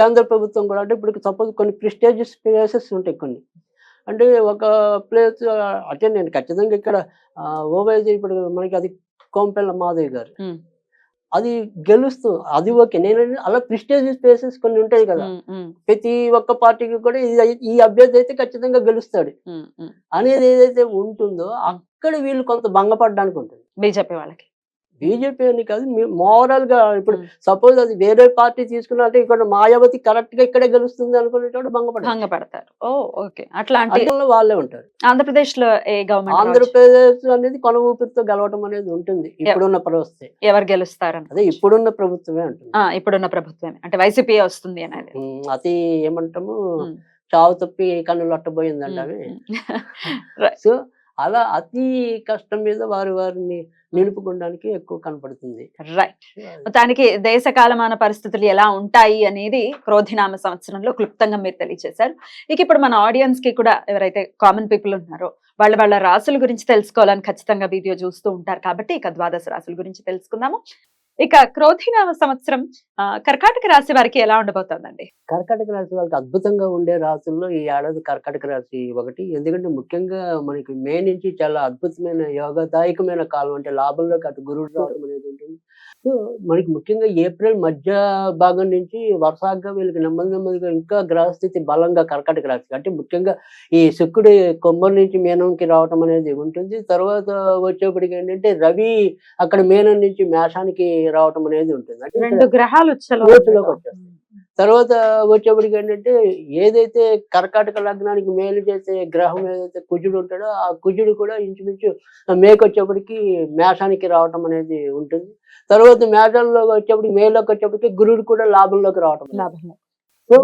కేంద్ర ప్రభుత్వం కూడా అంటే ఇప్పుడు సపోజ్ కొన్ని ప్రిస్టేజియస్ ప్లేసెస్ ఉంటాయి కొన్ని. అంటే ఒక ప్లేస్ అంటే నేను ఖచ్చితంగా ఇక్కడ ఓవైజీ ఇప్పుడు మనకి అది కోంపెల్ల మాధవ్ గారు. అది గెలుస్తూ అది ఓకే. నేను అలా ప్రిస్టేజియస్ ప్లేసెస్ కొన్ని ఉంటాయి కదా. ప్రతి ఒక్క పార్టీకి కూడా ఇది- ఈ అభ్యర్థి అయితే ఖచ్చితంగా గెలుస్తాడు. అనేది ఏదైతే ఉంటుందో అక్కడ వీళ్ళు కొంత భంగపడడానికి ఉంటుంది. బీజేపీ వాళ్ళకి. బీజేపీ అని కాదు మోరల్గా ఇప్పుడు. సపోజ్ అది వేరే పార్టీ తీసుకున్నట్టే ఇక్కడ మాయావతి కరెక్ట్గా ఇక్కడే గెలుస్తుంది అనుకునేటోడు భంగపడారు భంగపడతారు. ఓ ఓకే. అట్లా వాళ్ళే ఉంటారు. ఆంధ్రప్రదేశ్లో ఏ గవర్నమెంట్ ఆంధ్రప్రదేశ్ అనేది కొన ఊపిరితో గెలవటం అనేది ఉంటుంది. ఇప్పుడున్న పరిస్థితి ఎవరు గెలుస్తారని? అదే ఇప్పుడున్న ప్రభుత్వమే ఉంటుంది ఇప్పుడున్న ప్రభుత్వమే. అంటే వైసీపీ వస్తుంది అనేది. అతి ఏమంటాము. చావు తప్పి కన్నులు అట్టబోయిందంట అవి సో అలా అతి కష్టం మీద వారి వారిని నిలుపుకోవడానికి ఎక్కువ కనపడుతుంది. రైట్ మొత్తానికి దేశ కాలమాన పరిస్థితులు ఎలా ఉంటాయి అనేది క్రోధినామ సంవత్సరంలో క్లుప్తంగా మీరు తెలియజేశారు. ఇక ఇప్పుడు మన ఆడియన్స్కి కూడా ఎవరైతే కామన్ పీపుల్ ఉన్నారో వాళ్ళ వాళ్ళ రాసుల గురించి తెలుసుకోవాలని ఖచ్చితంగా వీడియో చూస్తూ ఉంటారు కాబట్టి ఇక ద్వాదశ రాసుల గురించి తెలుసుకుందాము. ఇక క్రోధినామ సంవత్సరం ఆ, కర్కాటక రాశి వారికి ఎలా ఉండబోతుందండి? కర్కాటక రాశి వాళ్ళకి అద్భుతంగా ఉండే రాశుల్లో ఈ ఏడాది కర్కాటక రాశి ఒకటి. ఎందుకంటే ముఖ్యంగా మనకి మే నుంచి చాలా అద్భుతమైన యోగదాయకమైన కాలం అంటే లాభంలోకి అటు గురుడు రావడం అనేది సో మనకి ముఖ్యంగా ఏప్రిల్ మధ్య భాగం నుంచి వరుసగా వీళ్ళకి నెమ్మది నెమ్మదిగా ఇంకా గ్రహస్థితి బలంగా కర్కాటక రాశి అంటే ముఖ్యంగా ఈ శుక్రుడి కొమ్మరి నుంచి మీనంకి రావటం అనేది ఉంటుంది. తర్వాత వచ్చేప్పటికి ఏంటంటే రవి అక్కడ మీనం నుంచి మేషానికి రావటం అనేది ఉంటుంది. అంటే రెండు గ్రహాలు వచ్చేస్తాయి. తర్వాత వచ్చేప్పటికి ఏంటంటే ఏదైతే కర్కాటక లగ్నానికి మేలు చేసే గ్రహం ఏదైతే కుజుడు ఉంటాడో ఆ కుజుడు కూడా ఇంచుమించు మేకు వచ్చేప్పటికి మేషానికి రావటం అనేది ఉంటుంది తర్వాత మేషంలో వచ్చేప్పటికి మేలోకి వచ్చేప్పటికి గురుడు కూడా లాభంలోకి రావటం. లాభంలో సో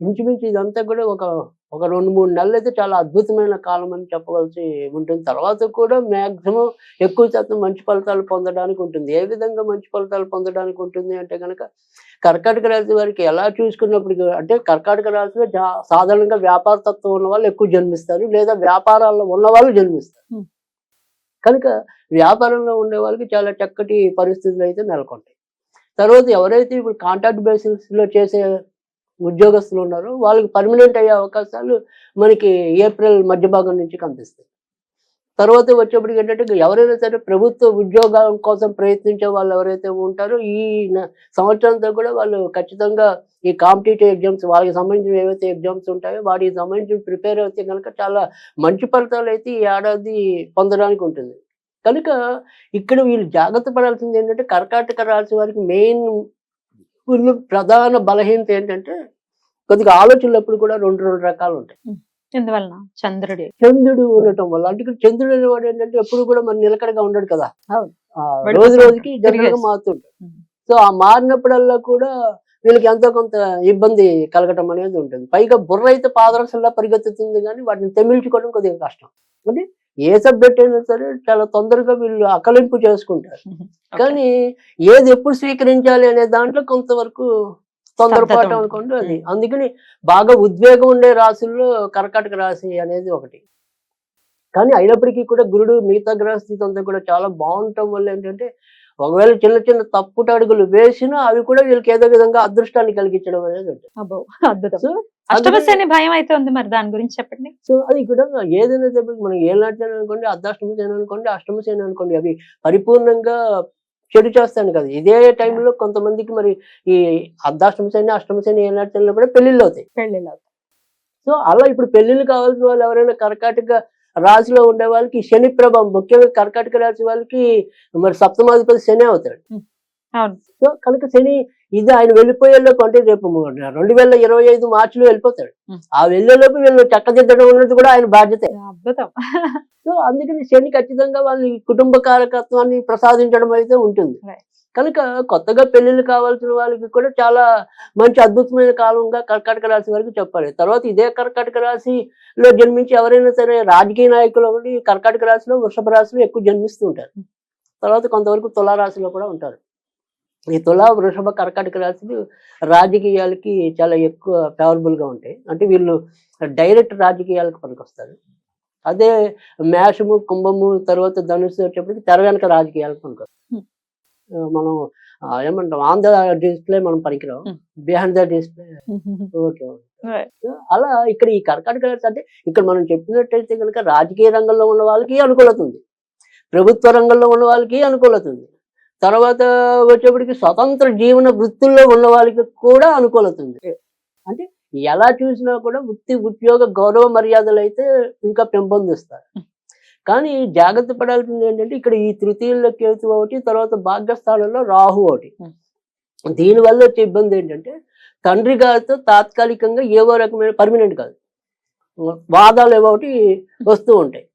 ఇంచుమించు ఇదంతా కూడా ఒక ఒక రెండు మూడు నెలలు అయితే చాలా అద్భుతమైన కాలం అని చెప్పవలసి ఉంటుంది. తర్వాత కూడా మాక్సిమం ఎక్కువ శాతం మంచి ఫలితాలు పొందడానికి ఉంటుంది. ఏ విధంగా మంచి ఫలితాలు పొందడానికి ఉంటుంది అంటే కనుక కర్కాటక రాశి వారికి ఎలా చూసుకున్నప్పుడు అంటే కర్కాటక రాశిలో సాధారణంగా వ్యాపార తత్వం ఉన్న వాళ్ళు ఎక్కువ జన్మిస్తారు. లేదా వ్యాపారాల్లో ఉన్న వాళ్ళు జన్మిస్తారు. కనుక వ్యాపారంలో ఉండే వాళ్ళకి చాలా చక్కటి పరిస్థితులు అయితే నెలకొంటాయి. తర్వాత ఎవరైతే ఇప్పుడు కాంట్రాక్ట్ బేసిస్లో చేసే ఉద్యోగస్తులు ఉన్నారు. వాళ్ళకి పర్మనెంట్ అయ్యే అవకాశాలు మనకి ఏప్రిల్ మధ్య భాగం నుంచి కనిపిస్తాయి. తర్వాత వచ్చేప్పటికి ఏంటంటే ఎవరైనా సరే ప్రభుత్వ ఉద్యోగం కోసం ప్రయత్నించే వాళ్ళు ఎవరైతే ఉంటారో ఈ సంవత్సరంతో కూడా వాళ్ళు ఖచ్చితంగా ఈ కాంపిటేటివ్ ఎగ్జామ్స్ వాళ్ళకి సంబంధించిన ఏవైతే ఎగ్జామ్స్ ఉంటాయో వాటికి సంబంధించిన ప్రిపేర్ అయితే కనుక చాలా మంచి ఫలితాలు అయితే ఈ ఏడాది పొందడానికి ఉంటుంది. కనుక ఇక్కడ వీళ్ళు జాగ్రత్త పడాల్సింది ఏంటంటే కర్కాటక రాశి వారికి మెయిన్ ప్రధాన బలహీనత ఏంటంటే కొద్దిగా ఆలోచనలు ఎప్పుడు కూడా రెండు రెండు రకాలు ఉంటాయి ఎందువలన? చంద్రుడి. చంద్రుడు ఉండటం వల్ల అంటే చంద్రుడు అనేవాడు ఏంటంటే ఎప్పుడు కూడా మరి నిలకడగా ఉండడు కదా. రోజు రోజుకి. జనరల్గా. మారుతుంటాడు. సో ఆ మారినప్పుడల్లా కూడా వీళ్ళకి ఎంతో కొంత ఇబ్బంది కలగటం అనేది ఉంటుంది. పైగా బుర్ర అయితే పాదరసంలా పరిగెత్తుతుంది కానీ వాటిని తెమిల్చుకోవడం కొద్దిగా కష్టం. అంటే ఏ సబ్జెక్ట్ అయినా సరే చాలా తొందరగా వీళ్ళు అకలింపు చేసుకుంటారు. కానీ ఏది ఎప్పుడు స్వీకరించాలి అనే దాంట్లో కొంతవరకు తొందరపాటు అనుకోండి. అది. అందుకని బాగా ఉద్వేగం ఉండే రాశుల్లో కర్కాటక రాశి అనేది ఒకటి. కానీ అయినప్పటికీ కూడా గురుడు మిగతా గ్రహస్థితి అంతా కూడా చాలా బాగుండటం వల్ల ఏంటంటే ఒకవేళ చిన్న చిన్న తప్పుట అడుగులు వేసినా అవి కూడా వీళ్ళకి ఏదో విధంగా అదృష్టాన్ని కలిగించడం అనేది ఉంటుంది. భయం అయితే ఉంది మరి దాని గురించి చెప్పండి. సో అది కూడా ఏదైనా మనం ఏ నాట్యం అనుకోండి అర్ధాష్టమ సేన అనుకోండి అష్టమ సేన అనుకోండి అవి పరిపూర్ణంగా చెడు చేస్తాను కదా. ఇదే టైంలో కొంతమందికి మరి ఈ అర్ధాష్టమ సేన అష్టమ సేన ఏ నాట్యంలో కూడా పెళ్ళిళ్ళు అవుతాయి. పెళ్ళిళ్ళు అవుతాయి. సో అలా ఇప్పుడు పెళ్ళిళ్ళు కావాల్సిన వాళ్ళు ఎవరైనా కర్కాటక రాశిలో ఉండే వాళ్ళకి శని ప్రభావం ముఖ్యంగా కర్కాటక రాశి వాళ్ళకి మరి సప్తమాధిపతి శని అవుతాడు. సో కనుక శని ఇది ఆయన వెళ్ళిపోయేలోపు అంటే రేపు రెండు వేల ఇరవై ఐదు మార్చిలో వెళ్ళిపోతాడు. ఆ వెళ్ళేలోపు వీళ్ళు చక్కదిద్దడం ఉన్నది కూడా ఆయన బాధ్యతే. అద్భుతం. సో అందుకని శని ఖచ్చితంగా వాళ్ళ కుటుంబ కారకత్వాన్ని ప్రసాదించడం అయితే ఉంటుంది. కనుక కొత్తగా పెళ్ళిళ్ళు కావాల్సిన వాళ్ళకి కూడా చాలా మంచి అద్భుతమైన కాలంగా కర్కాటక రాశి వరకు చెప్పాలి. తర్వాత ఇదే కర్కాటక రాశిలో జన్మించి ఎవరైనా సరే రాజకీయ నాయకులు ఒకటి కర్కాటక రాశిలో వృషభ రాశిలో ఎక్కువ జన్మిస్తూ ఉంటారు. తర్వాత కొంతవరకు తులా రాశిలో కూడా ఉంటారు. ఈ తులా వృషభ కర్కాటక రాశులు రాజకీయాలకి చాలా ఎక్కువ ఫేవరబుల్గా ఉంటాయి. అంటే వీళ్ళు డైరెక్ట్ రాజకీయాలకు పనికొస్తారు. అదే మేషము కుంభము తర్వాత ధనుసు వచ్చేప్పటికి తెర వెనక రాజకీయాలకు పనికొస్తారు. మనం ఏమంటాం ఆన్ ద డిస్ప్లే మనం పనికిరాం. Behind the display okay. అలా ఇక్కడ ఈ కర్కాటక రాశి అంటే ఇక్కడ మనం చెప్పినట్టయితే కనుక రాజకీయ రంగంలో ఉన్న వాళ్ళకి అనుకూలత ఉంది. ప్రభుత్వ రంగంలో ఉన్న వాళ్ళకి అనుకూలత ఉంది. తర్వాత వచ్చేప్పటికి స్వతంత్ర జీవన వృత్తుల్లో ఉన్న వాళ్ళకి కూడా అనుకూలత ఉంది. అంటే ఎలా చూసినా కూడా వృత్తి ఉద్యోగ గౌరవ మర్యాదలు అయితే ఇంకా పెంపొందిస్తారు. కానీ జాగ్రత్త పడాల్సింది ఏంటంటే ఇక్కడ ఈ తృతీయంలో కేతు ఒకటి తర్వాత భాగ్యస్థానంలో రాహు ఒకటి. దీనివల్ల వచ్చే ఇబ్బంది ఏంటంటే తండ్రి గారితో తాత్కాలికంగా ఏవో రకమైన పర్మనెంట్ కాదు. వాదాలు ఏవో ఒకటి వస్తూ ఉంటాయి.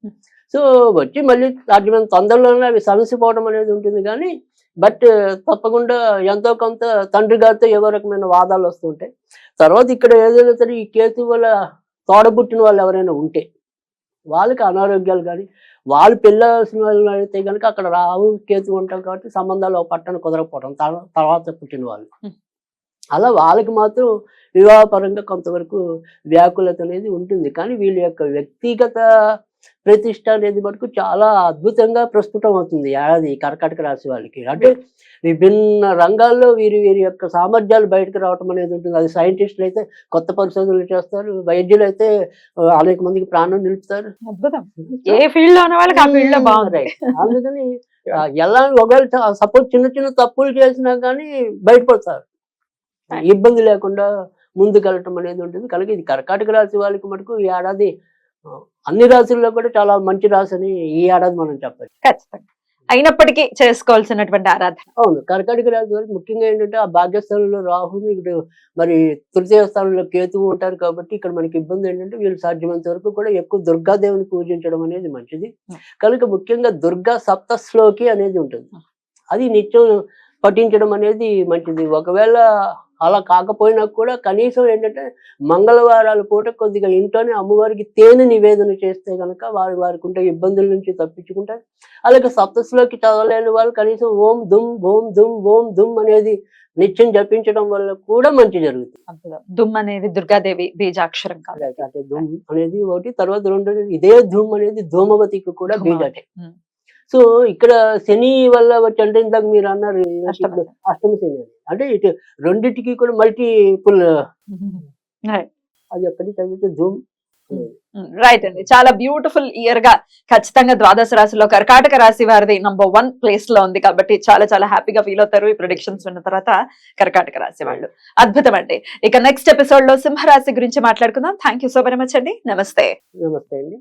సో వచ్చి మళ్ళీ సాధ్యమైన తొందరలోనే అవి సమసిపోవడం అనేది ఉంటుంది కానీ బట్ తప్పకుండా ఎంతో కొంత తండ్రి గారితో ఏవో రకమైన వాదాలు వస్తూ ఉంటాయి. తర్వాత ఇక్కడ ఏదైనా సరే ఈ కేతు వల్ల తోడబుట్టిన వాళ్ళు ఎవరైనా ఉంటే వాళ్ళకి అనారోగ్యాలు కానీ వాళ్ళు పెళ్ళాల్సిన వాళ్ళు అయితే కనుక అక్కడ రావు కేతు ఉంటాం కాబట్టి సంబంధాలు పట్టణ కుదరకపోవడం తర్వా- తర్వాత పుట్టిన వాళ్ళు. అలా వాళ్ళకి మాత్రం వివాహపరంగా కొంతవరకు వ్యాకులత అనేది ఉంటుంది. కానీ వీళ్ళ యొక్క వ్యక్తిగత ప్రతిష్ట అనేది మటుకు చాలా అద్భుతంగా ప్రస్ఫుటం అవుతుంది. ఏడాది కర్కాటక రాశి వాళ్ళకి. అంటే విభిన్న రంగాల్లో వీరి వీరి యొక్క సామర్థ్యాలు బయటకు రావటం అనేది ఉంటుంది. అది సైంటిస్టులు అయితే కొత్త పరిశోధనలు చేస్తారు. వైద్యులు అయితే అనేక మందికి ప్రాణం నిలుపుతారు. అద్భుతం. ఏ ఫీల్డ్లో ఉన్న వాళ్ళకి ఆ ఫీల్డ్లో బాగుంది. Right. అందుకని ఎలా ఒకవేళ సపోజ్ చిన్న చిన్న తప్పులు చేసినా కానీ బయటపడతారు. ఇబ్బంది లేకుండా ముందుకెళ్ళటం అనేది ఉంటుంది. కనుక ఇది కర్కాటక రాశి వాళ్ళకి మటుకు ఈ ఏడాది అన్ని రాశుల్లో కూడా చాలా మంచి రాశి అని ఈ ఏడాది మనం చెప్పచ్చు. ఖచ్చితంగా. అయినప్పటికీ చేసుకోవాల్సినటువంటి ఆరాధన. అవును కర్కాటక రాశి వారికి ముఖ్యంగా ఏంటంటే ఆ భాగ్యస్థానంలో రాహుని ఇక్కడ మరి తృతీయ స్థానంలో కేతువు ఉంటారు కాబట్టి ఇక్కడ మనకి ఇబ్బంది ఏంటంటే వీళ్ళు సాధ్యమైనంత వరకు కూడా ఎక్కువ దుర్గాదేవిని పూజించడం అనేది మంచిది. కనుక ముఖ్యంగా దుర్గా సప్తశ్లోకి అనేది ఉంటుంది. అది నిత్యం పఠించడం అనేది మంచిది. ఒకవేళ అలా కాకపోయినా కూడా కనీసం ఏంటంటే మంగళవారాల పూట కొద్దిగా ఇంట్లోనే అమ్మవారికి తేనె నివేదన చేస్తే కనుక వారి వారికి ఉంటే ఇబ్బందుల నుంచి తప్పించుకుంటారు. అలాగే సప్తస్లోకి చదవలేని వాళ్ళు కనీసం ఓం దుమ్ ఓం దుమ్ ఓం దుమ్ అనేది నిత్యం జపించడం వల్ల కూడా మంచి జరుగుతుంది. దుమ్ అనేది దుర్గాదేవి బీజాక్షరం కాదు. దుమ్ అనేది ఒకటి తర్వాత రెండు ఇదే ధూమ్ అనేది ధూమవతికి కూడా బీజాక్షరం. ఉమ్. సో ఇక్కడ శని వల్ల వచ్చి అంటే ఇందాక మీరు అన్నారు అష్టమ శని. అంటే ఇటు రెండిటికి కూడా మల్టీ పుల్ Right. అది చదివితే ధూమ్ అనేది. రైట్ అండి. చాలా బ్యూటిఫుల్ ఇయర్గా ఖచ్చితంగా ద్వాదశ రాశిలో కర్కాటక రాశి వారిది నంబర్ వన్ ప్లేస్లో ఉంది కాబట్టి చాలా చాలా హ్యాపీగా ఫీల్ అవుతారు. ఈ ప్రొడిక్షన్స్ విన్న తర్వాత కర్కాటక రాశి వాళ్ళు. అద్భుతం అండి. ఇక నెక్స్ట్ ఎపిసోడ్లో సింహరాశి గురించి మాట్లాడుకుందాం. Thank you so very much అండి. నమస్తే. నమస్తే అండి.